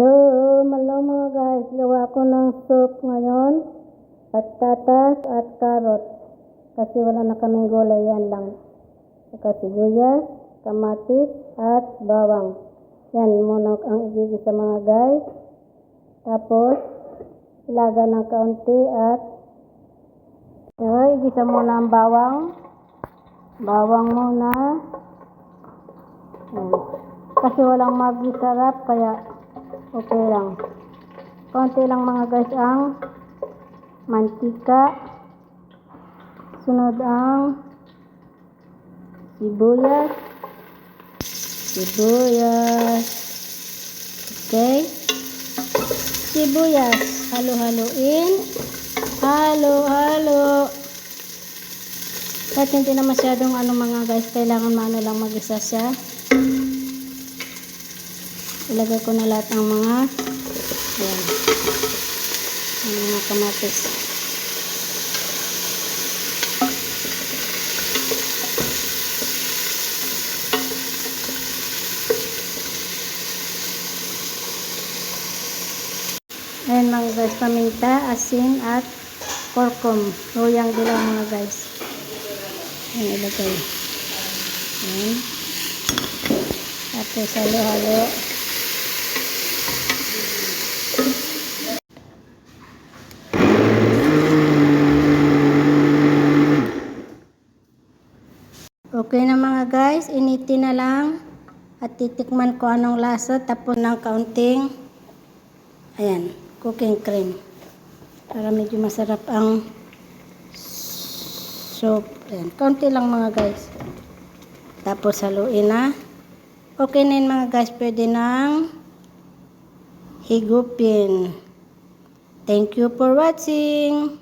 Hello, hello mga guys. Gawa ko ng soup ngayon. Patatas at carrot. Kasi wala na kaming gulay, yan lang. Saka sibuyas, kamatis, at bawang. Yan muna ang igigisa mga guys. Tapos, ilaga ng kaunti at Okay, igisa muna ang bawang. Bawang muna. Yan. Kasi walang magi sarap, kaya okay lang. Konti lang mga guys ang mantika. Sunod ang sibuyas. Sibuyas. Okay. Sibuyas. Halo-haloin. Halo-halo. Kahit hindi na masyadong ano mga guys, kailangan maano lang mag-isa siya. Ilagay ko na lahat ng mga yan. Ang mga kamatis. Ayan mga guys, paminta, asin at korkom. Luyang dilaw mga guys. Ayan ilagay. Ayan. Tapos halo-halo. Okay na mga guys, initin na lang at titikman ko anong lasa tapos ng kaunting ayan, cooking cream para medyo masarap ang soup. Ayan, kaunti lang mga guys. Tapos haluin na. Okay na yun mga guys, pwede nang higupin. Thank you for watching.